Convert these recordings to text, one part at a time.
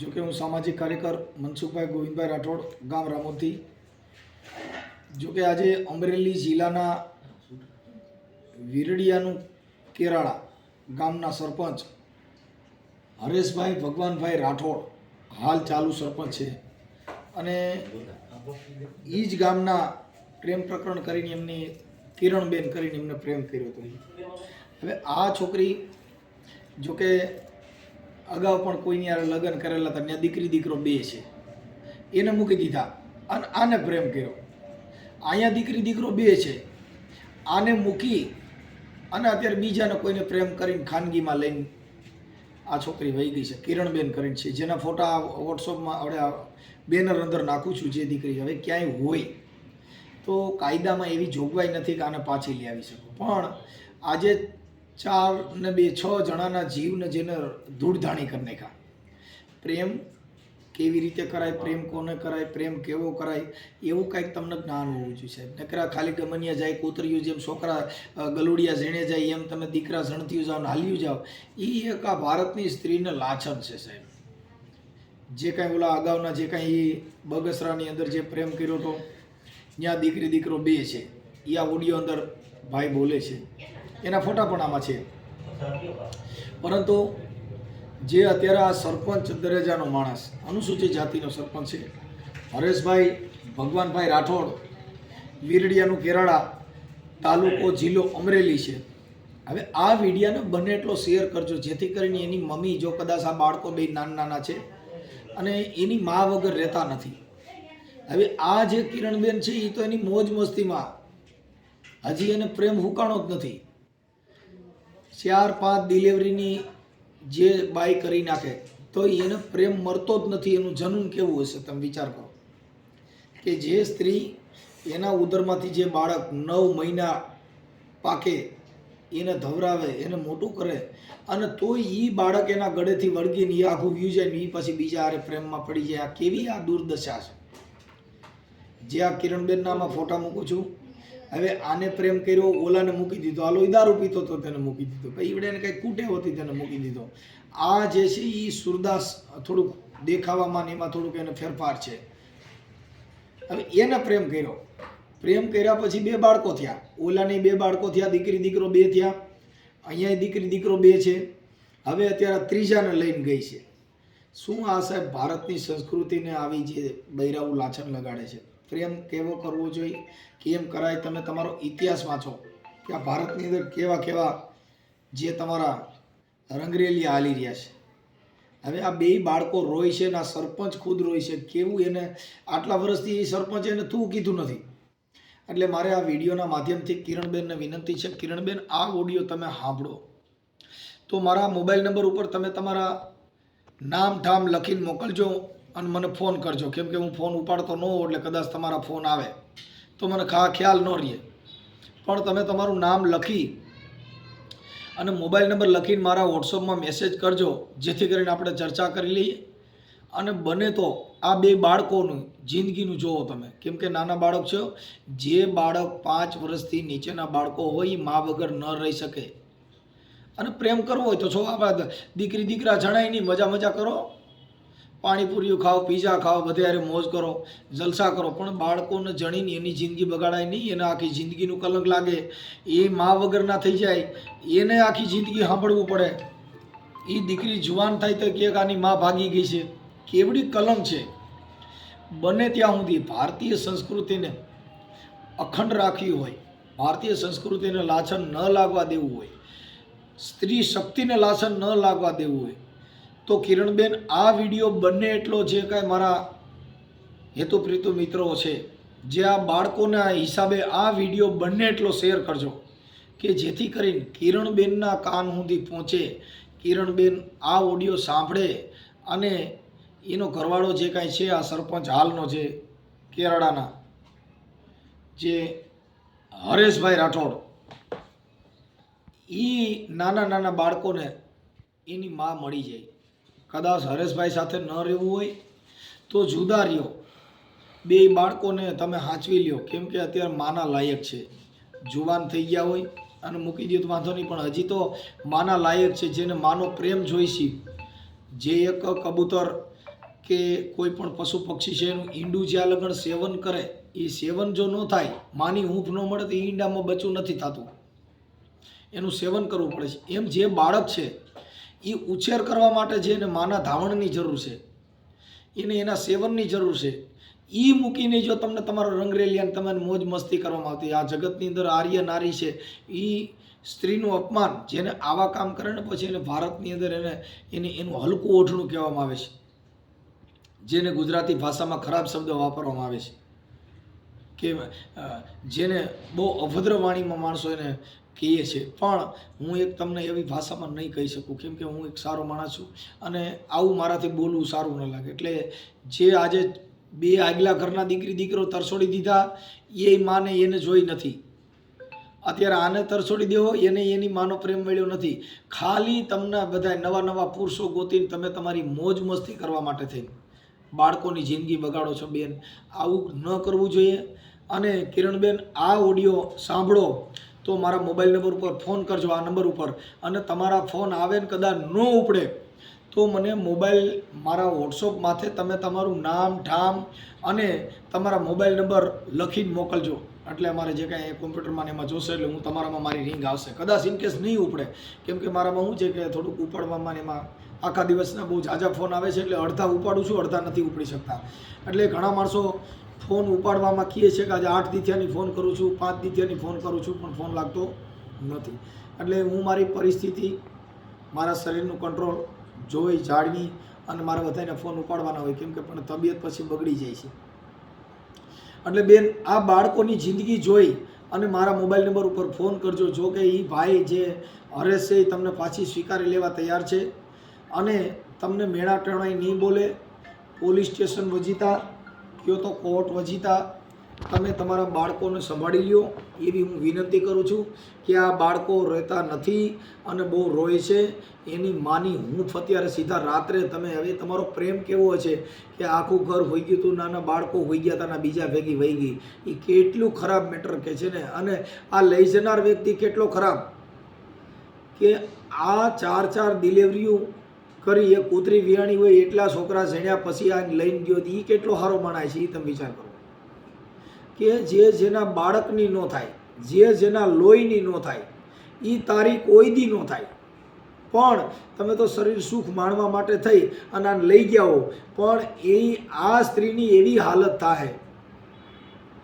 જો કે હું સામાજિક કાર્યકર મનસુખભાઈ ગોવિંદભાઈ રાઠોડ, ગામ રામોદથી જો કે આજે અમરેલી જિલ્લાના વિરડિયાનું કેરાળા ગામના સરપંચ હરેશભાઈ ભગવાનભાઈ રાઠોડ હાલ ચાલુ સરપંચ છે. અને એ જ ગામના પ્રેમ પ્રકરણ કરીને એમની કિરણબેન કરીને એમને પ્રેમ કર્યો હતો. હવે આ છોકરી જો કે અગાઉ પણ કોઈની યાર લગ્ન કરેલા હતા, ત્યાં દીકરી દીકરો બે છે. એને મૂકી દીધા અને આને પ્રેમ કર્યો. અહીંયા દીકરી દીકરો બે છે. આને મૂકી અને અત્યારે બીજાને કોઈને પ્રેમ કરીને ખાનગીમાં લઈને આ છોકરી વહી ગઈ છે, કિરણબેન કરીને છે. જેના ફોટા વોટ્સઅપમાં આપણે બેનર અંદર નાખું છું જે દીકરી હવે ક્યાંય હોય. તો કાયદામાં એવી જોગવાઈ નથી કે આને પાછી લઈ આવી શકો. પણ આજે ચાર ને બે, છ જણાના જીવને જેને ધૂળધાણી કરી નાખ્યા. પ્રેમ કેવી રીતે કરાય, પ્રેમ કોને કરાય, પ્રેમ કેવો કરાય, એવું કાંઈક તમને જ્ઞાન હોવું જોઈએ સાહેબ. નકરા ખાલી ગમનિયા જાય કોતરીયું જેમ છોકરા ગલુડિયા ઝીણે જાય, એમ તમે દીકરા ઝણત્યું જાઓ હાલ્યું જાઓ એ એક આ ભારતની સ્ત્રીને લાછન છે સાહેબ. જે કાંઈ ઓલા અગાઉના જે કાંઈ એ બગસરાની અંદર જે પ્રેમ કર્યો હતો ત્યાં દીકરી દીકરો બે છે. એ આ ઓડિયો અંદર ભાઈ બોલે છે. એના ફોટા પણ આમાં છે. પરંતુ જે અત્યારે આ સરપંચ દરજ્જાનો માણસ, અનુસૂચિત જાતિનો સરપંચ છે, હરેશભાઈ, ભગવાનભાઈ રાઠોડ, વીરડિયાનું કેરાળા તાલુકો જિલ્લો અમરેલી છે. હવે આ વિડીયાને બને એટલો શેર કરજો, જેથી કરીને એની મમ્મી જો કદાચ આ બાળકો બે નાના નાના છે અને એની મા વગર રહેતા નથી. હવે આ જે કિરણબેન છે એ તો એની મોજ મસ્તીમાં. હજી એને પ્રેમ હુકાણો જ નથી. ચાર પાંચ ડિલિવરીની જે બાય કરી નાખે, તો એને પ્રેમ મરતો જ નથી. એનું જનુન કેવું હશે તમે વિચાર કરો? કે જે સ્ત્રી એના ઉદરમાંથી જે બાળક નવ મહિના પાકે, એને ધવરાવે, એને મોટું કરે, અને તોય એ બાળક એના ગળેથી વળગીને એ આખું વ્યૂ જાય ને એ પછી બીજા હારે પ્રેમમાં પડી જાય. આ કેવી આ દુર્દશા છે? જે આ કિરણબેનના આમાં ફોટા મૂકું છું. હવે આને પ્રેમ કર્યો, ઓલાને મૂકી દીધો આલો ઈ દારૂ પીતો હતો, તેને મૂકી દીધો. પછી ઈવડે એને કંઈ કૂટે હોતી તેને મૂકી દીધો. આ જે છે એ સુરદાસ થોડુંક દેખાવામાં ને એમાં થોડુંક એને ફેરફાર છે. હવે એને પ્રેમ કર્યો. પ્રેમ કર્યા પછી બે બાળકો થયા. ઓલાને બે બાળકો થયા, દીકરી, દીકરો બે થયા. અહીંયા દીકરી, દીકરો બે છે. હવે અત્યારે ત્રીજાને લઈને ગઈ છે. શું આ સાહેબ ભારતની સંસ્કૃતિને આવી જે બૈરાવું લાછન લગાડે છે? પ્રેમ કેવો કરવો જોઈએ? કેમ કરાય? તમે તમારો ઇતિહાસ વાંચો કે આ ભારતની અંદર કેવા કેવા જે તમારા રંગરેલી હાલી રહ્યા છે. હવે આ બે બાળકો રોય છે ને આ સરપંચ ખુદ રોય છે. કેવું એને આટલા વર્ષથી એ સરપંચ એને તું કીધું નથી. એટલે મારે આ વિડીયોના માધ્યમથી કિરણબેનને વિનંતી છે, કિરણબેન, આ ઓડિયો તમે સાંભળો. તો મારા મોબાઈલ નંબર ઉપર તમે તમારા નામ ઠામ લખીને મોકલજો. અને મને ફોન કરજો. કેમ કે હું ફોન ઉપાડતો ન હોઉં એટલે કદાચ તમારા ફોન આવે. તો મને ખા, ખ્યાલ ન રહે. પણ તમે તમારું નામ લખી અને મોબાઈલ નંબર લખીને મારા વોટ્સઅપમાં મેસેજ કરજો. જેથી કરીને આપણે ચર્ચા કરી લઈએ. અને બને તો આ બે બાળકોનું જિંદગીનું જુઓ તમે. કેમ કે નાના બાળક છો. જે બાળક પાંચ વર્ષથી નીચેના બાળકો હોય એ મા વગર ન રહી શકે. અને પ્રેમ કરવો હોય તો છો. દીકરી દીકરા જણાય નહીં. મજા મજા કરો. પાણીપુરીઓ ખાઓ, પીઝા ખાઓ બધે મોજ કરો, જલસા કરો. પણ બાળકોને જણીને એની જિંદગી બગાડાય નહીં, એને આખી જિંદગીનું કલંક લાગે. એ મા વગરના થઈ જાય, એને આખી જિંદગી સાંભળવું પડે. એ દીકરી જુવાન થાય તો કે આની મા ભાગી ગઈ છે. કેવડી કલંક છે. બને ત્યાં સુધી ભારતીય સંસ્કૃતિને અખંડ રાખવી હોય, ભારતીય સંસ્કૃતિને લાછન ન લાગવા દેવું હોય, સ્ત્રી શક્તિને લાછન ન લાગવા દેવું હોય તો કિરણબેન, આ વીડિયો બંને એટલો જે કાંઈ મારા હેતુપ્રીતુ મિત્રો છે, જે આ બાળકોના હિસાબે આ વીડિયો બંને એટલો શેર કરજો. કે જેથી કરીને કિરણબેનના કાન સુધી પહોંચે, કિરણબેન આ ઓડિયો સાંભળે અને એનો ઘરવાળો જે કાંઈ છે, આ સરપંચ હાલનો છે કેરળાના જે હરેશભાઈ રાઠોડ એ નાના નાના બાળકોને એની મા મળી જાય. કદાચ હરેશભાઈ સાથે ન રહેવું હોય તો જુદા રહ્યો. બે બાળકોને તમે સાચવી લ્યો. કેમ કે અત્યારે માના લાયક છે. જુવાન થઈ ગયા હોય અને મૂકી દો તો વાંધો નહીં, પણ હજી તો માના લાયક છે. જેને માનો પ્રેમ જોઈશી. જે એક કબૂતર કે કોઈ પણ પશુ પક્ષી છે, એનું ઈંડું જ્યાં લગ્ન સેવન કરે, એ સેવન જો ન થાય, માની હૂંફ ન મળે, તો એ ઈંડામાં બચું નથી થતું. એનું સેવન કરવું પડે છે. એમ જે બાળક છે એ ઉછેર કરવા માટે જે એને માના ધાવણની જરૂર છે, એને એના સેવનની જરૂર છે એ મૂકીને જો તમને તમારો રંગરેલિયાને તમને મોજ મસ્તી કરવામાં આવતી આ જગતની અંદર આર્ય નારી છે એ સ્ત્રીનું અપમાન જેને આવા કામ કરે ને પછી એને ભારતની અંદર એને એને એનું હલકું ઓઢણું કહેવામાં આવે છે, જેને ગુજરાતી ભાષામાં ખરાબ શબ્દ વાપરવામાં આવે છે, કે જેને બહુ અભદ્ર વાણીમાં માણસો એને કહીએ છે પણ હું એક તમને એવી ભાષામાં નહીં કહી શકું, કેમ કે હું એક સારો માણસ છું અને આવું મારાથી બોલવું સારું ન લાગે. એટલે જે આજે બે આગલા ઘરના દીકરી, દીકરો તરસોડી દીધા, એ માને એને જોઈ નથી. અત્યારે આને તરછોડી દેવો, એને એની માનો પ્રેમ મળ્યો નથી. ખાલી તમને બધા નવા નવા પુરુષો ગોતીને તમે તમારી મોજ મસ્તી કરવા માટે થઈ બાળકોની જિંદગી બગાડો છો બેન. આવું ન કરવું જોઈએ. અને કિરણબેન, આ ઓડિયો સાંભળો. તો મારા મોબાઈલ નંબર ઉપર ફોન કરજો, આ નંબર ઉપર. અને તમારા ફોન આવે ને કદાચ ન ઉપડે, તો મને મોબાઈલ મારા વોટ્સઅપ માથે તમે તમારું નામ ઠામ અને તમારા મોબાઈલ નંબર લખીને મોકલજો. એટલે અમારે જે કાંઈ કોમ્પ્યુટરમાં એમાં જોશે, એટલે હું તમારામાં મારી રિંગ આવશે. કદાચ ઇન કેસ નહીં ઉપડે, કેમ કે મારામાં શું છે કે થોડુંક ઉપાડવામાં ને એમાં આખા દિવસના બહુ ઝાઝા ફોન આવે છે, એટલે અડધા ઉપાડું છું, અડધા નથી ઉપડી શકતા. એટલે ઘણા માણસો ફોન ઉપાડવામાં કહે છે કે આજે આઠ દિથિયાની ફોન કરું છું, પાંચ દિથિયાની ફોન કરું છું, પણ ફોન લાગતો નથી. એટલે હું મારી પરિસ્થિતિ, મારા શરીરનું કંટ્રોલ જોઈ, જાળવી અને મારે બધાને ફોન ઉપાડવાના હોય, કેમ કે પણ તબિયત પછી બગડી જાય છે. એટલે બેન, આ બાળકોની જિંદગી જોઈ અને મારા મોબાઈલ નંબર ઉપર ફોન કરજો. જો કે એ ભાઈ જે હરેશ છે એ તમને પાછી સ્વીકારી લેવા તૈયાર છે અને તમને મેળા ટણાઈ નહીં બોલે, પોલીસ સ્ટેશન વજીતા કયો તો કોર્ટ વજીતા. તમે તમારા બાળકોને સંભાળી લ્યો. એવી હું વિનંતી કરું છું કે આ બાળકો રહેતા નથી અને બહુ રોય છે. એની માની હું અત્યારે સીધા રાત્રે તમે હવે તમારો પ્રેમ કેવો છે કે આખું ઘર હોઈ ગયું હતું નાના બાળકો હોઈ ગયા હતા બીજા ભેગી વહી ગઈ. એ કેટલું ખરાબ મેટર કે છે ને? અને આ લઈ જનાર વ્યક્તિ કેટલો ખરાબ? કે આ ચાર ચાર ડિલિવરીઓ કરી એ કૂતરી વિયાણી હોય એટલા છોકરા જણ્યા પછી આ લઈને ગયો એ કેટલો સારો માણાય છે એ તમે વિચાર કરો. કે જે જેના બાળકની ન થાય, જે જેના લોહીની ન થાય એ તારી કોઈ દી ન થાય. પણ તમે તો શરીર સુખ માણવા માટે થઈ અને આને લઈ ગયા હો, પણ એ આ સ્ત્રીની એવી હાલત થાય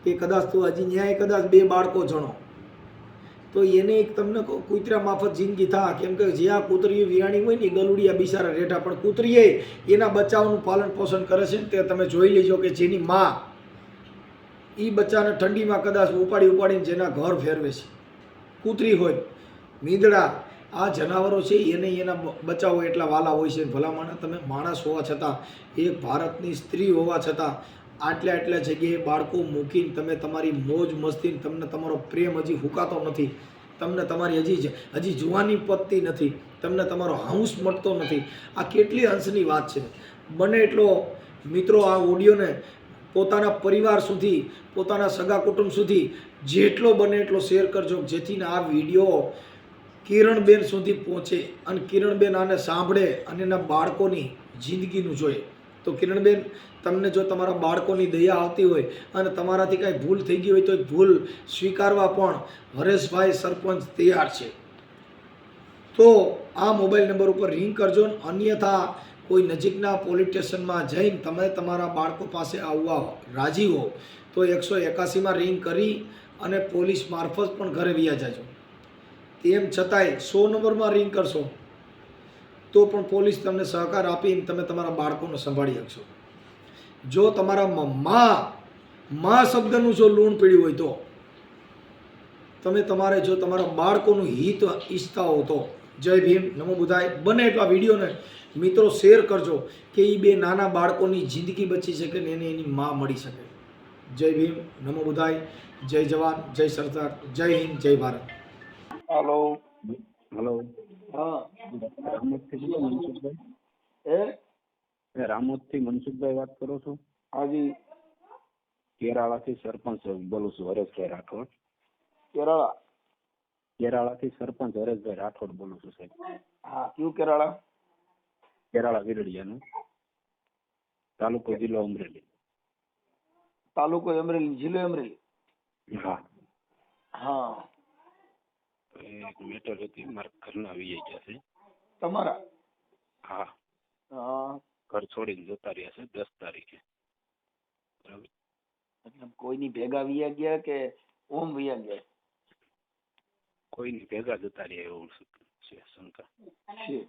કે કદાચ તો હજી ન્યાય કદાચ બે બાળકો જણો. તો એને એક તમને કૂતરા માફત જિંદગી થા કેમ કે જ્યાં કૂતરીઓ વિયાણી હોય ને, એ ગલુડિયા બિચારા રેઠા પણ કૂતરીએ એના બચ્ચાઓનું પાલન પોષણ કરે છે ને, તે તમે જોઈ લેજો કે જેની માં એ બચ્ચાને ઠંડીમાં કદાચ ઉપાડી ઉપાડીને જેના ઘર ફેરવે છે. કૂતરી હોય, મીંદડા, આ જનાવરો છે, એને એના બચાવો એટલા વાલા હોય છે. ભલામણ, તમે માણસ હોવા છતાં, એક ભારતની સ્ત્રી હોવા છતાં આટલા આટલા જગ્યાએ બાળકો મૂકીને તમે તમારી મોજ મસ્તી તમને તમારો પ્રેમ હજી હુકાતો નથી. તમને તમારી હજી હજી જુવાની પતતી નથી. તમને તમારો હાઉસ મળતો નથી. આ કેટલી અંશની વાત છે. બને એટલો મિત્રો આ ઓડિયોને પોતાના પરિવાર સુધી, પોતાના સગા કુટુંબ સુધી જેટલો બને એટલો શેર કરજો, જેથીને આ વીડિયો કિરણબેન સુધી પહોંચે અને કિરણબેન આને સાંભળે અને એના બાળકોની જિંદગીનું જોઈએ તો કિરણબેન તમને જો તમારા બાળકોની દયા આવતી હોય અને તમારાથી કાંઈ ભૂલ થઈ ગઈ હોય તો એ ભૂલ સ્વીકારવા પણ હરેશભાઈ સરપંચ તૈયાર છે. તો આ મોબાઈલ નંબર ઉપર રિંગ કરજો અન્યથા કોઈ નજીકના પોલીસ સ્ટેશનમાં જઈને તમે તમારા બાળકો પાસે આવવા રાજી હો. તો એકસો એકાસીમાં રિંગ કરી અને પોલીસ મારફત પણ ઘરે વ્યા જાજો. તેમ છતાંય સો નંબરમાં રિંગ કરશો તો પણ પોલીસ તમને સહકાર આપીને તમે તમારા બાળકોને સંભાળી શકશો. જો તમારા મ- માં શબ્દનું જો લૂણ પીડ્યું હોય તો તમે તમારે જો તમારા બાળકોનું હિત ઈચ્છતા હો તો જય ભીમ નમો બુધાય બને એટલા વિડીયોને મિત્રો શેર કરજો કે એ બે નાના બાળકોની જિંદગી બચી શકે ને એને એની માં મળી શકે. જય ભીમ નમો બુધાય જય જવાન જય સરદાર જય હિન્દ જય ભારત. હેલો હેલો હા. એ એ રામોદથી મનસુખભાઈ વાત કરો છો? હાજી. કેરાળાથી સરપંચ બોલું છું હરેશભાઈ રાઠોડ. કેરાળા? કેરાળાથી સરપંચ હરેશભાઈ રાઠોડ બોલું છું સાહેબ. હા કયું કેરાળા? કેરાળા વિરડિયાનું. તાલુકો જિલ્લો અમરેલી. તાલુકો અમરેલી જિલ્લો અમરેલી? હા. હા. એક મેટર હતી મારા ઘરના વીઆઈ જશે તમારા? હા. હા. ઘર છોડીને જતા રહ્યા છે દસ તારીખે. બરાબર? કોઈની ભેગા વિયા ગયા કે ઓમ વિયા ગયા? કોઈની ભેગા જતા રહ્યા એવું છે શંકા. છે.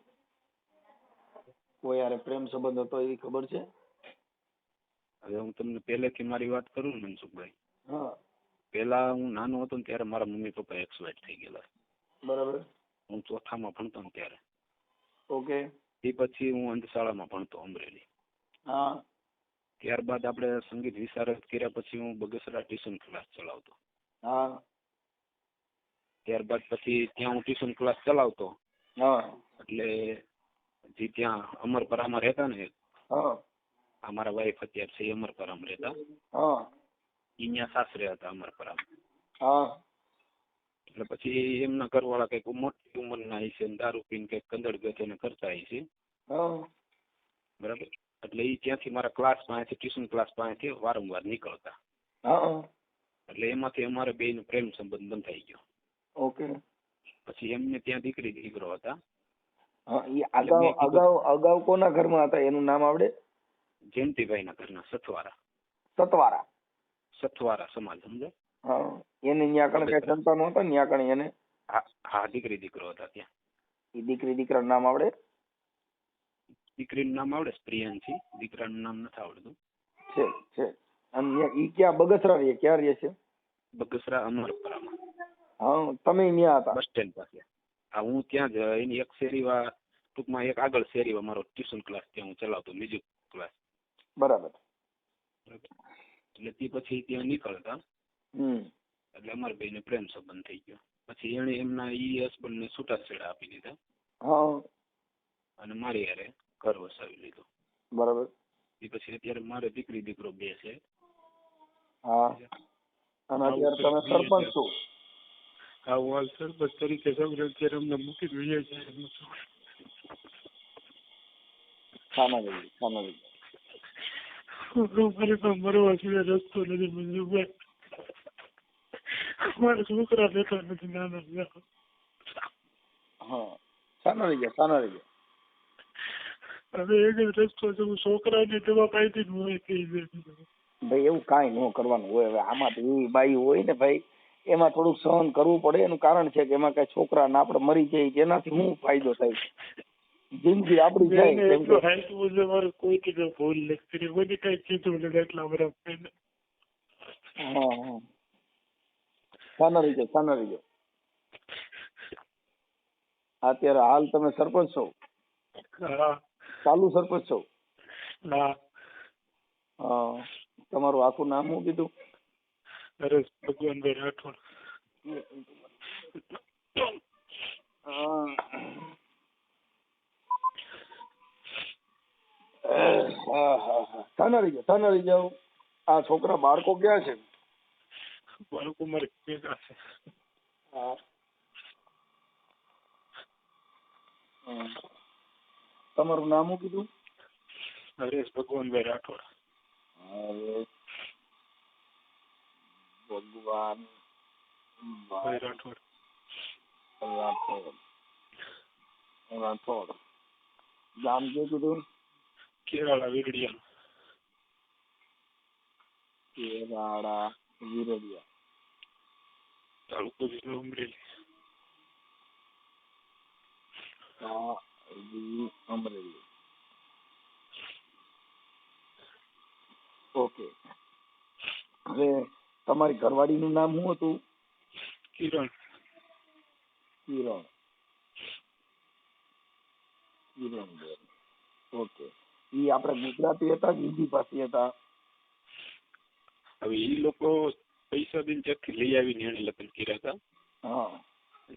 કોઈ યારે પ્રેમ સંબંધ હતો એવી ખબર છે? હવે હું તમને પહેલેથી મારી વાત કરું ને મનસુખભાઈ. હા. પહેલા હું નાનો હતો ને ત્યારે મારા મમ્મી પપ્પા એક્સપાયર થઈ ગયેલા. બરાબર. હું ચોથામાં ભણતો ને ત્યારે. ઓકે. એ પછી હું અંધશાળામાં ભણતો અમરેલી. હા. ત્યારબાદ આપણે સંગીત વિશારદ કર્યા પછી હું બગસરા ટ્યુશન ક્લાસ ચલાવતો. હા. ત્યારબાદ પછી ત્યાં હું ટ્યુશન ક્લાસ ચલાવતો. હા. એટલે જે ત્યાં અમરપરામાં રહેતા ને હા. અમારા વાઈફ અત્યારે છે અમરપરામાં રહેતા. હા. ઈ સાસરે હતા અમરપરામાં. હા. એટલે પછી એમના ઘરવાળા કંઈક મોટી ઉંમરના હશે ને દારૂ પીને કંઈક કંદડ ગચેને કરતા હશે બરાબર? એટલે એ ત્યાંથી મારા ક્લાસ પાસેથી ટ્યુશન ક્લાસ પાસેથી વારંવાર નીકળતા. એટલે એમાંથી અમારે બેયનો પ્રેમ સંબંધ બંધાઈ ગયો. ઓકે. પછી એમને ત્યાં દીકરી દીકરો હતા. અગાઉ અગાઉ અગાઉ કોના ઘરમાં હતા? એનું નામ આવડે? જયંતિભાઈના ઘરના સથવારા. સતવારા સથવારા સમાજ સમજો હા. એને ન્યા કણે કઈ સંતાનો હતા ન્યા કણે એને? હા હા દીકરી દીકરો હતા ત્યાં. એ દીકરી દીકરાનું નામ આવડે? દીકરીનું નામ આવડે પ્રિયાંશી દીકરાનું નામ નથી આવડતું. છે છે. અને એ ઈ ક્યાં બગસરા રહે ક્યાં રહે છે? બગસરા અમરપરામાં. હા તમે ન્યા હતા? બસ સ્ટેન્ડ પાસે. હા હું ત્યાં જ એની એક શેરીવા ટૂંકમાં એક આગળ શેરીમાં મારો ટ્યુશન ક્લાસ ત્યાં હું ચલાવતો મ્યુઝિક ક્લાસ. બરાબર. એટલે તે પછી ત્યાં નીકળતા. હમ. એટલે અમારા બેને પ્રેમ સંબંધ થઈ ગયો. પછી એણે એમના ઈ હસબન્ડને છૂટાછેડા આપી દીધા. હા. અને મારી હારે ઘર વસાવી લીધું. બરાબર. એ પછી અત્યારે મારે દીકરી દીકરો બે છે. હા. અને અત્યારે તમે સરપંચ છો. હા હું હાલ સરપંચ તરીકે અત્યારે અમને મૂકી દઈએ છે. મારે પણ મરવા સિવાય રસ્તો નથી મંજુભાઈ મારા છોકરા લેતા નથી નાના હા સાના રહી ગયા સાના રહી ગયા હવે એક જ રસ્તો છે હું છોકરાને દવા પાઈથી કહી દે ભાઈ એવું કાંઈ ન કરવાનું હોય હવે આમાં તો એવી બાઈ હોય ને ભાઈ એમાં થોડુંક સહન કરવું પડે એનું કારણ છે કે એમાં કઈ છોકરા ને આપણે મરી જઈએ જેનાથી શું ફાયદો થાય જિંદગી આપડી જાય કેમ કે હાઈટ મુજબ મારે કોઈ કીધું ભૂલ નથી કરી મને કઈ કીધું નથી એટલા બરાબર હા હા સાના રહી જાઓ સાના રહી જાઓ. અત્યારે હાલ તમે સરપંચ છો. ચાલુ સરપંચ છો? હા. હા તમારું આખું નામ શું કીધું? નરેશ ભગવાનભાઈ રાઠોડ. જાઓ સાના જાઓ. આ છોકરા બાળકો ક્યાં છે? બાળકો gracias. Ah. તમારું નામ શું કીધું નરેશ ભગવાનભાઈ રાઠોડ ભગવાન ભાઈ રાઠોડ રાઠોડ રાઠોડ ગામ શું કીધું કેરાળા વીરડિયા કેરાળા વિરડિયા જિલ્લો અમરેલી હા વી અમરેલી ઓકે હવે તમારી ઘરવાળીનું નામ શું હતું કિરણ કિરણ કિરણ ઓકે એ આપણે ગુજરાતી હતા કે હિન્દી ભાષી હતા હવે એ લોકો પૈસા દઈને ત્યાંથી લઈ આવીને એને લગ્ન કર્યા હતા. હા.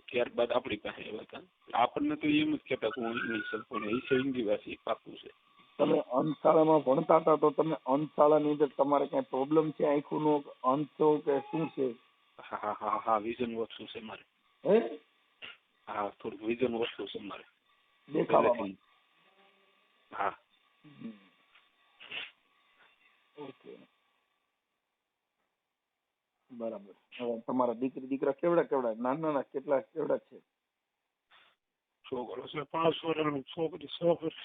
ત્યારબાદ આપણી પાસે આવ્યા હતા. આપણને તો એમ જ કહેતા કે હું ઇંગ્લિશ પણ એ છે હિન્દી પાકું છે. તમે અંધશાળામાં ભણતા હતા તો તમે અંતશાળાની અંદર તમારે કઈ પ્રોબ્લેમ છે? આંખોનો અંતો કે શું છે? હા હા હા વિઝન ઓછું છે મારે? હે? હા થોડુંક વિઝન ઓછું છે મારે? દેખાવામાં. હા. હમ. બરાબર. હવે તમારા દીકરી દીકરા કેવડા કેવડા? નાના નાના કેટલા કેવડા છે? છોકરો છે પાંચ વર્ષનો છોકરી સો વર્ષ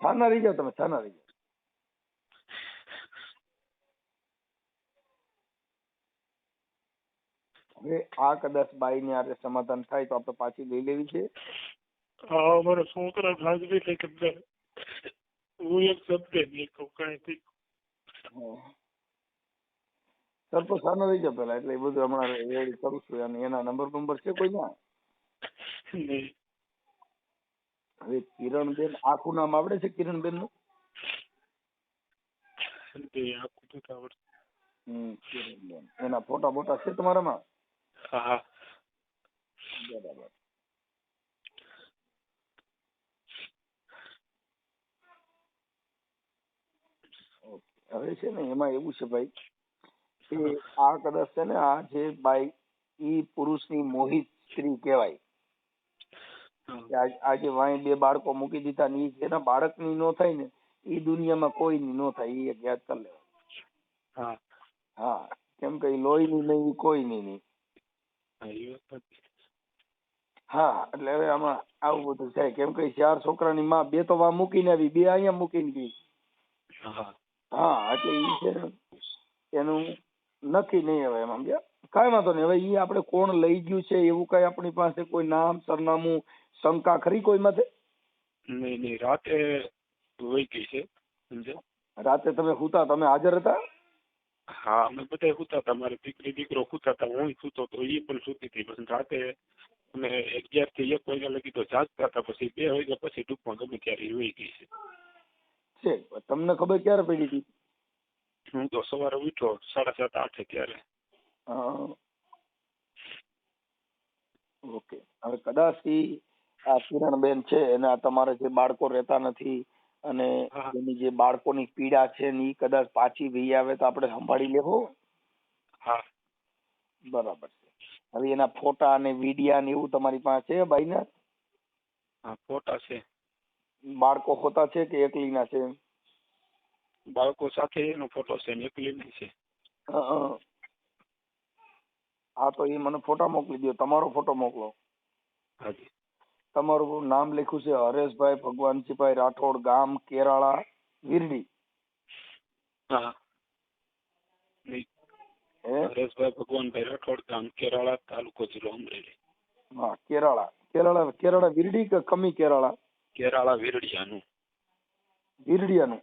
છાના રહી જાઓ તમે છાના રહી જાઓ. હવે આ કદાચ બાઈને આરે સમાધાન થાય તો આપણે પાછી લઈ લેવી છે? હા અમારા છોકરા ભાગવી લે કે હું એક શબ્દ નહીં કહું કાંઈ થી સરપંચ છાના રહી જાઓ પેલા એટલે એ બધું હમણાં રેડી કરું છું. અને એના નંબર નંબર છે કોઈ ના હવે કિરણબેન આખું નામ આવડે છે કિરણબેનનું કિરણબેન. એના ફોટા બોટા છે તમારામાં? હા. બરાબર. હવે છે ને એમાં એવું છે ભાઈ કે આ કદાચ છે ને આ જે બાઈ ઈ પુરુષની મોહિત સ્ત્રી કહેવાય. હા. કે આ- આ જે વાંહે બે બાળકો મૂકી દીધા ને એના બાળકની નો થાય ને એ દુનિયામાં કોઈની નો થાય એ યાદ કરી લેવા હા. કેમ કે લોહી ની નહીં કોઈ ની. નહીં હા એ એટલે હવે આમાં આવું બધું થાય. કેમ કે ચાર છોકરાની માં બે તો વા મૂકીને આવી બે અહીંયા મૂકીને ગઈ. હા. હા એટલે ઈ છે એનું નક્કી નહીં હવે એમાં સમજ્યા? કાંઈ વાંધો નહીં. હવે એ આપણે કોણ લઈ ગયું છે એવું કઈ આપણી પાસે કોઈ નામ સરનામું શંકા ખરી કોઈ માથે? નહીં નહીં. રાતે વહી ગઈ છે સમજ્યા? રાતે તમે હુતા તમે હાજર હતા? હા અમે બધા સૂતા હતા. મારી દીકરી દીકરો સૂતા હતા. હું સૂતો તો એ પણ સૂતી હતી. પછી રાતે અમે અગિયારથી એક વાગ્યા લગી તો જાગતા હતા. પછી બે વાગ્યા પછી ટૂંકમાં ગમે ત્યારે વહી ગઈ છે. છે તમને ખબર ક્યારે પડી હતી? હું તો સવારે ઉઠ્યો સાડા સાત આઠે ત્યારે ઓકે હવે કદાચ આ કિરણબેન છે એના તમારે જે બાળકો રહેતા નથી અને એની જે બાળકોની પીડા છે ને એ કદાચ પાછી વી આવે તો આપણે સંભાળી લેવો? હા. બરાબર છે. હવે એના ફોટા અને વિડિયા ને એવું તમારી પાસે છે ભાઈના? હા ફોટા છે. બાળકો હોતા છે કે એકલીના છે બાળકો સાથે એનો ફોટો છે. એકલી છે. હા તો એ મને ફોટા મોકલી દો તમારો ફોટો મોકલો. હાજી. તમારું નામ લખ્યું છે હરેશભાઈ ભગવાનજીભાઈ રાઠોડ ગામ કેરાળા વીરડી. હા. હરેશભાઈ ભગવાનભાઈ રાઠોડ ગામ કેરાળા તાલુકો જિલ્લો અમરેલી. હા કેરાળા. કેરાળા કેરાળા વીરડી કે કમી કેરાળા? કેરાળા વીરડિયાનું. વીરડિયાનું.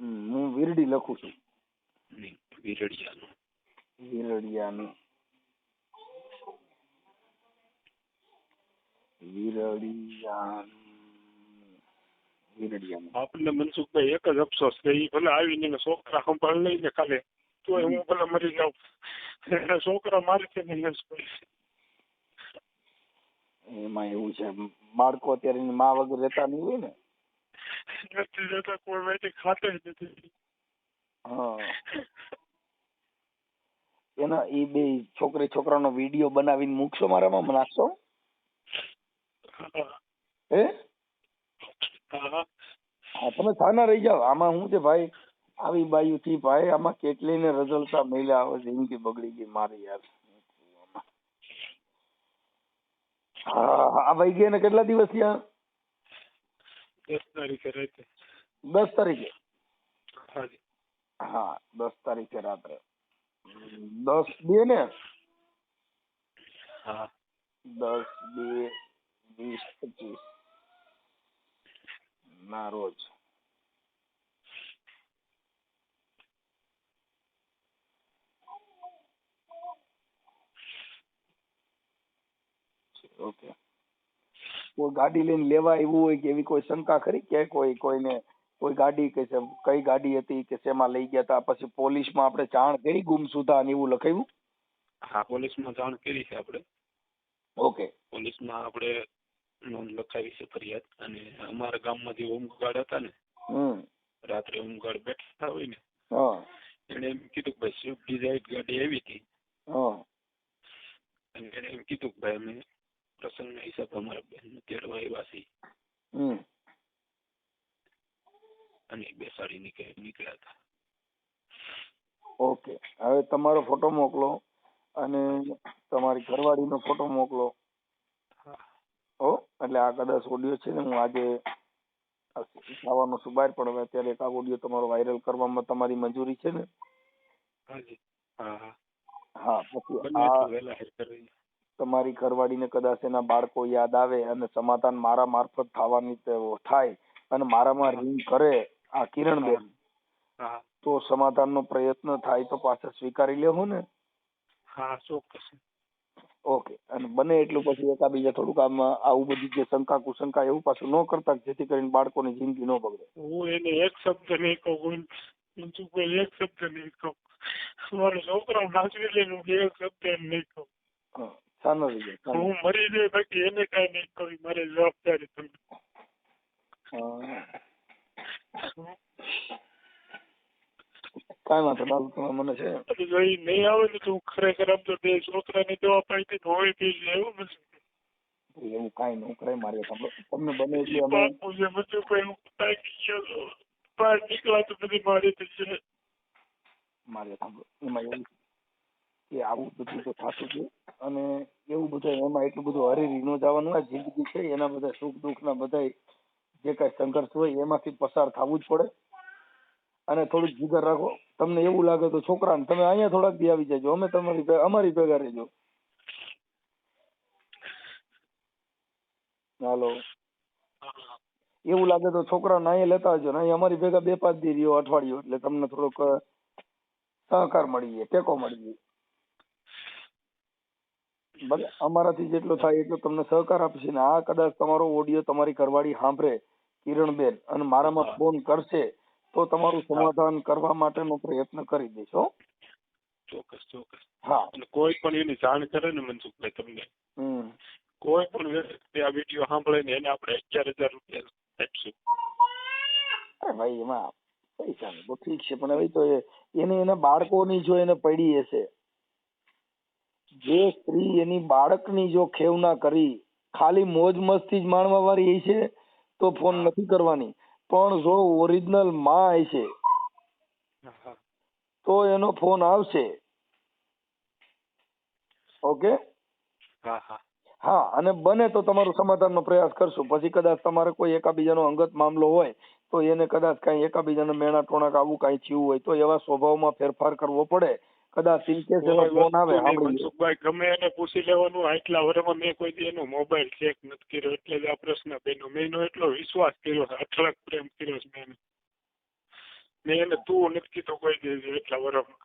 હું વિરડી લખું છું. વીરડિયાનું. વીરડિયાનું. વિરડિયાનું. વિરડિયાનું. આપણને મનસુખભાઈ એક જ અફસોસ કે એ ભલે આવીને એના છોકરા સંભાળ લઈને ખાલે તોય હું ભલે મરી જાઉં. એના છોકરા મારે છે ને એમાં એવું છે બાળકો અત્યારે એની મા વગર રહેતા નહીં હોય ને. નથી જતા કોઈ માહિતી ખાતે જ નથી એના એ બે છોકરી છોકરાનો વીડિયો બનાવીને મૂકશો મારામાં નાખશો હે. હા? હા તમે થાના રહી જાઓ. આમાં શું છે ભાઈ? આવી બાયુ થી ભાઈ આમાં કેટલી ને રઝળતા મહિલા આવે જિંદગી બગડી ગઈ મારી યાર. હા આ ભાઈ ગયા ને કેટલા દિવસ થયા? દસ તારીખે રાતે દસ તારીખે? હા દસ તારીખે રાત્રે. દસ બે ને? હા. દસ બે વીસ પચીસ. ના રોજ. ઓકે. કોઈ ગાડી લઈને લેવા આવ્યું હોય કે એવી કોઈ શંકા ખરી? કે કોઈ કોઈને કોઈ ગાડી કે કઈ ગાડી હતી કે શેમાં લઈ ગયા હતા પછી પોલીસમાં આપણે જાણ કરી ગુમસુદા ને એવું લખાયું? હા પોલીસમાં જાણ કરી છે આપણે. ઓકે. પોલીસમાં આપણે નોંધ લખાવી છે ફરિયાદ. અને અમારા ગામમાં જે હોમગાર્ડ હતા ને હમ. રાત્રે હોમગાર્ડ બેઠા હોય ને હા. એને એમ કીધું કે ભાઈ સ્વિફ્ટ ડિઝાયર ગાડી આવી હતી. હા. અને એને એમ કીધું ભાઈ અમે પ્રસંગના હિસાબે અમારા બહેનને તેડવા આવ્યા અને બેસાડી નીકળ નીકળ્યા હતા. ઓકે. હવે તમારો ફોટો મોકલો અને તમારી ઘરવાળીનો ફોટો મોકલો. હા. એટલે આ કદાચ ઓડિયો છે ને હું આજે આવવાનો છું બહાર પણ હવે અત્યારે એક આ ઓડિયો તમારો વાયરલ કરવામાં તમારી મંજૂરી છે ને? હા હા હા. પછી તમારી ઘરવાળીને કદાચ એના બાળકો યાદ આવે અને સમાધાન મારા મારફત થવાની થાય અને મારામાં રિંગ કરે આ કિરણબેન તો સમાધાનનો પ્રયત્ન થાય તો પાછા સ્વીકારી લેવું ને. હા ચોક્કસ. ઓકે અને બને એટલું પછી એકાબીજા થોડુંક આમ આવું બધી જે શંકા કુશંકા એવું પાછું ન કરતા જેથી કરીને બાળકોની જિંદગી ન બગડે. હું એને એક શબ્દ નહીં કહું મનસુખભાઈ એક શબ્દ નહીં કહું. મારો છોકરો નાચવી લે હું એક શબ્દ નહીં કહું. શાનો? હું મરી જાય બાકી એને કાંઈ નહીં કહું મારી જવાબદારી તમે. કાંઈ વાંધો બાલ તમે મને છે એટલે જો ઈ નહીં આવે ને તો હું ખરેખર આમ તો બે છોકરાની દવા પાઈ તો હોય તે એવું નથી એવું કાંઈ ન કરાય મારે. તમને બને એટલે અમે બાપુ જે મનસુખભાઈ હું થાકી ગયો. બહાર નીકળા તો બધી મારી છે મારે સાંભળો એમાં એવું કે આવું બધું તો થતું છે અને એવું બધું એમાં એટલું બધું હરીરી ન જવાનું હોય, જિંદગી છે, એના બધા સુખ દુઃખ ના બધા જે કઈ સંઘર્ષ હોય, એમાંથી પસાર થવું જ પડે. અને થોડુંક જીગર રાખો. તમને એવું લાગે તો છોકરાને તમે અહીંયા થોડાક દી આવી જજો. અમે તમારી અમારી ભેગા રહેજો. હાલો. એવું લાગે તો છોકરાને અહીંયા લેતા આવજો ને અહીંયા અમારી ભેગા બે પાંચ દી રહ્યો અઠવાડિયું, એટલે તમને થોડોક સહકાર મળી જાય ટેકો મળી જાય ભલે અમારાથી જેટલો થાય એટલો તમને સહકાર આપીશું ને આ કદાચ તમારો ઓડિયો તમારી ઘરવાળી સાંભળે કિરણબેન અને મારામાં ફોન કરશે તો તમારું સમાધાન કરવા માટેનો પ્રયત્ન કરી દઈશ હો. ચોક્કસ ચોક્કસ. હા. કોઈ પણ એની જાણ કરે ને મનસુખભાઈ તમને. હમ. કોઈ પણ વ્યક્તિ આ વીડિયો સાંભળે ને એને આપણે અગિયાર હજાર રૂપિયા આપશું. અરે ભાઈ એમાં પૈસા તો ઠીક છે પણ હવે તો એને એના બાળકોની જો એને પડી હશે જે સ્ત્રી એની બાળકની જો ખેવના કરી ખાલી મોજ મસ્તી જ માણવા વાળી હશે તો ફોન નથી કરવાની. પણ જો ઓરિજિનલમાં એ હા. તો એનો ફોન આવશે. ઓકે? હા અને બને તો તમારું સમાધાનનો પ્રયાસ કરશું. પછી કદાચ તમારે કોઈ એકાબીજાનો અંગત મામલો હોય તો એને કદાચ કાંઈ એકાબીજાને મેણા ટોણા આવું કાંઈ થયું હોય તો એવા સ્વભાવમાં ફેરફાર કરવો પડે. કદાચ ઇન એનો ફોન આવે વસ્તુ નહીં, સાંભળી લો. મનસુખભાઈ ગમે એને પૂછી લેવાનું આટલા વર્ષમાં મેં કોઈ દી એનો મોબાઈલ ચેક નથી કર્યો એટલે જ આ પ્રશ્ન બેનો મેં એનો એટલો વિશ્વાસ કર્યો છે પ્રેમ કર્યો છે મેં મેં એને તું નથી કીધું કોઈ દી એટલા વર્ષમાં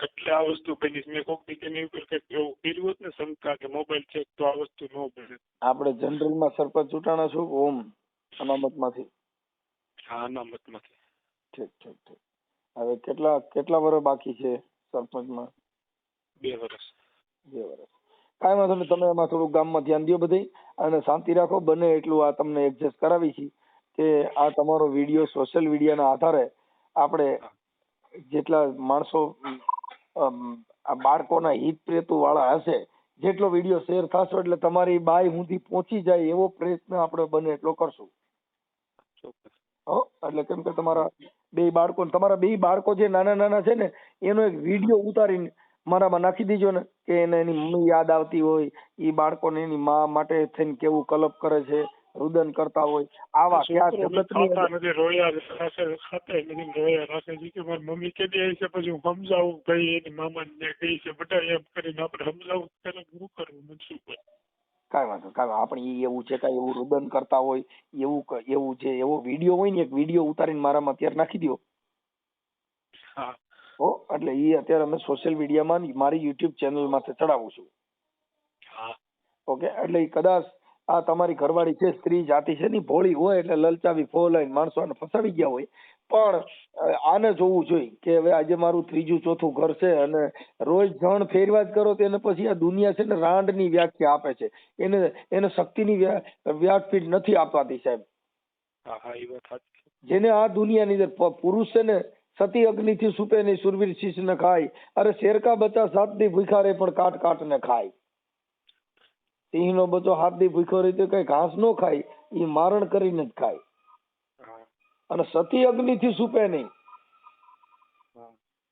એટલે આ વસ્તુ બની મેં કોક દી નહીં ઉપર કંઈક એવું કર્યું હોત ને શંકા કે મોબાઈલ ચેક તો આ વસ્તુ ન બને. આપણે જનરલમાં સરપંચ ચૂંટાણા છું ઓમ અનામતમાંથી. હા અનામતમાંથી. ઠીક ઠીક ઠીક. હવે કેટલા કેટલા વર્ષ બાકી છે સરપંચમાં? બે વર્ષ. બે વર્ષ. કાંઈ વાંધો નહીં તમે એમાં થોડુંક ગામમાં ધ્યાન દો બધે અને શાંતિ રાખો. બને એટલું આ તમને એડજસ્ટ કરાવી છે કે આ તમારો વીડિયો સોશિયલ મીડિયાના આધારે આપણે જેટલા માણસો આ બાળકોના હિત પ્રેતુ વાળા હશે જેટલો વીડિયો શેર થશે એટલે તમારી બાય સુધી પહોંચી જાય એવો પ્રયત્ન આપણે બને એટલો કરશું. એટલે કેમ કે તમારા બે બાળકો તમારા બે બાળકો જે નાના નાના છે ને એનો એક વીડિયો ઉતારીને મારામાં નાખી દેજો ને કે એને એની મમ્મી યાદ આવતી હોય એ બાળકોને એની મા માટે થઈને કેવું કલપ કરે છે રુદન કરતા હોય. આવા મમ્મી કે દે છે પછી હું સમજાવું ભાઈ એની મામા ને કહી છે બધા એમ કરીને આપણે સમજાવું ત્યારે શું કરવું મનસુખભાઈ કાંઈ વાંધો કાંઈ. આપણે એવું છે કાંઈ એવું રુદન કરતા હોય એવું એવું છે એવો વીડિયો હોય ને એક વીડિયો ઉતારીને મારામાં અત્યારે નાખી દો હા. એટલે એ અત્યારે અમે સોશિયલ મીડિયામાં મારી યુટ્યુબ ચેનલમાંથી ચડાવું છું. હા. ઓકે? એટલે એ કદાચ આ તમારી ઘરવાળી છે સ્ત્રી જાતિ છે ને ભોળી હોય એટલે લલચાવી ફોલાઈને માણસો આને ફસાવી ગયા હોય પણ આને જોવું જોઈએ કે હવે આજે મારું ત્રીજું ચોથું ઘર છે અને રોજ જણ ફેરવા જ કરો તો એને પછી આ દુનિયા છે ને રાંડની વ્યાખ્યા આપે છે. એને એને શક્તિની વ્યાખ્યા નથી આપવાતી સાહેબ. હા હા એ વાત જેને આ દુનિયાની અંદર પુરુષ છે ને સતી અગ્નિથી સુપે નહીં સુરવીર શીશ ને ખાય. અરે શેરકા બચ્ચા સાત દી ભૂખા પણ કાટ કાટ ને ખાય. સિંહનો બચ્ચો હાથ દી ભૂખ્યો રહે તો કઈ ઘાસ નો ખાય. એ મારણ કરીને જ ખાય. અને સતી અગ્નિથી સુપે નહીં.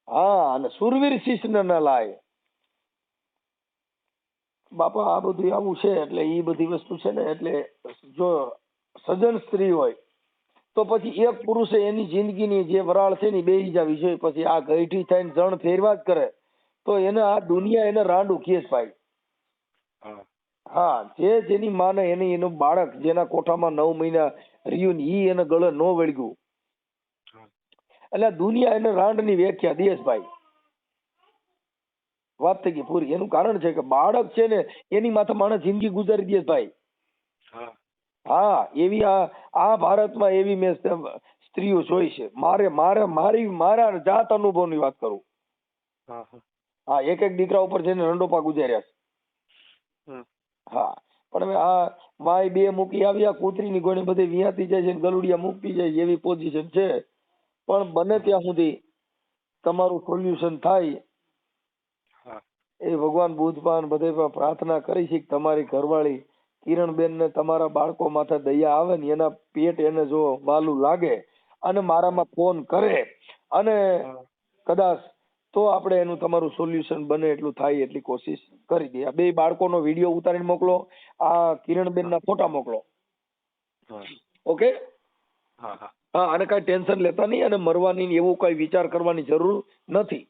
હા. અને સુરવીર શિષ્ય ન લાય. બાપા આ બધું આવું છે એટલે એ બધી વસ્તુ છે ને એટલે જો સજન સ્ત્રી હોય તો પછી એક પુરુષે એની જિંદગીની જે વરાળ છે ને બે જાવી જોઈએ. પછી આ ગઈઠી થઈને જણ ફેરવા જ કરે તો એને આ દુનિયા એને રાંડું ખેસ ભાઈ. હા. હા જે જેની માને એની એનું બાળક જેના કોઠામાં નવ મહિના રહ્યું ને ઈ એને ગળે ન વળગ્યું. એટલે દુનિયા એને રાંડની વ્યાખ્યા દિયેશભાઈ વાત થઈ ગઈ પૂરી. એનું કારણ છે કે બાળક છે ને એની માથે માણસ જિંદગી ગુજારી દે ભાઈ. હા. એવી આ આ ભારતમાં એવી મેં સ્ત્રીઓ જોઈ છે. મારે મારે મારી મારા જાત અનુભવની વાત કરું. હા એક એક દીકરા ઉપર જઈને રંડોપા ગુજાર્યા છે. હા. પણ હવે આ માય બે મૂકી આવ્યા કૂતરીની ગોળી બધી વિયાતી જાય છે ને ગલુડિયા મૂકતી જાય છે એવી પોઝિશન છે. પણ બને ત્યાં સુધી તમારું સોલ્યુશન થાય. એ ભગવાન બુધવાન બધે પ્રાર્થના કરી છે કે તમારી ઘરવાળી કિરણબેન ને તમારા બાળકો માથે દયા આવે ને એના પેટ એને જો વાલું લાગે અને મારામાં ફોન કરે અને કદાચ તો આપણે એનું તમારું સોલ્યુશન બને એટલું થાય એટલી કોશિશ કરી દઈએ. આ બે બાળકોનો વીડિયો ઉતારીને મોકલો આ કિરણબેનના ફોટા મોકલો. ઓકે હા હા. હા અને કઈ ટેન્શન લેતા નહીં અને મરવાની એવો કઈ વિચાર કરવાની જરૂર નથી.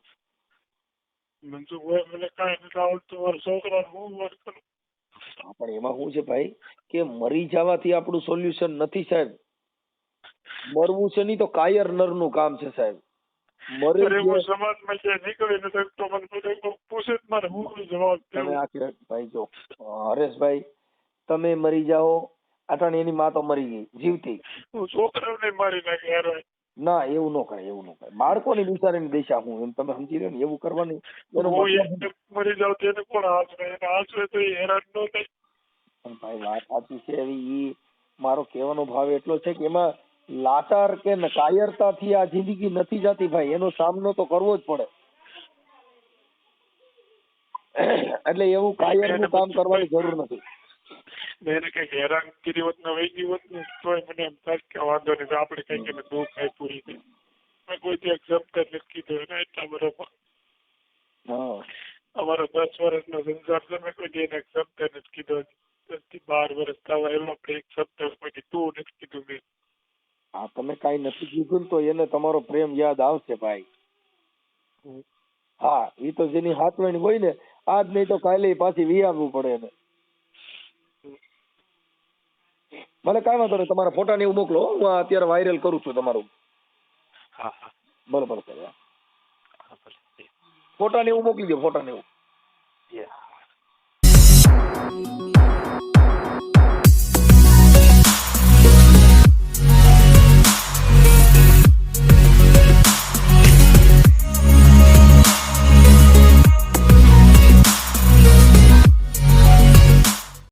પણ એમાં શું છે ભાઈ કે મરી જવાથી આપણું સોલ્યુશન નથી સાહેબ. મરવું છે નહીં તો કાયર નરનું કામ છે સાહેબ. મરે હું સમાજમાં જે નીકળી નથી શકતો મને બધા પૂછે જ મારે હું જવાબ તમે ભાઈ જો હરેશભાઈ તમે મરી જાઓ અટાણે એની માં તો મરી ગઈ જીવતી. હું છોકરાઓને મારી નાખે યાર ના એવું ન કરે એવું ન કરે બાળકોની બિચારીની દિશા હું એમ તમે સમજી રહ્યો ને એવું કરવાની હું મરી જાઉં તેને કોણ આશરે એને હાચવે તો હેરાન ન થાય. પણ ભાઈ વાત સાચી છે એવી ઈ મારો કહેવાનો ભાવ એટલો છે કે એમાં લાચાર કે કાયરતાથી આ જિંદગી નથી જતી ભાઈ એનો સામનો તો કરવો જ પડે. એટલે એવું કાયરનું કામ કરવાની જરૂર નથી. ને એને કંઈક હેરાનગીરી હોત ને વહી હોત ને તોય મને એમ થાય કે વાંધો નહીં તો આપણે કંઈક એને દુઃખ થાય પૂરી થઈ મેં કોઈ દી એક શબ્દ નથી કીધો એને એટલા બરોબર. હા. અમારો દસ વર્ષનો સંસાર છે મેં કોઈ દી એને એક શબ્દ નથી કીધો. દસથી બાર વર્ષ થવા એમાં આપણે એક શબ્દ કોઈ તું નથી કીધું મેં આ તમે કાંઈ નથી કીધું ને તો એને તમારો પ્રેમ યાદ આવશે ભાઈ. હા એ તો જેની હાથવણી હોય ને આજ નહીં તો કાલે પાછી વી આવવું પડે એને. ભલે કાંઈ વાંધો નહીં તમારા ફોટા ને એવું મોકલો હું. અત્યારે વાયરલ કરું છું તમારું. હા હા. બરોબર સર હા. ફોટા ને એવું મોકલી દો ફોટા ને એવું.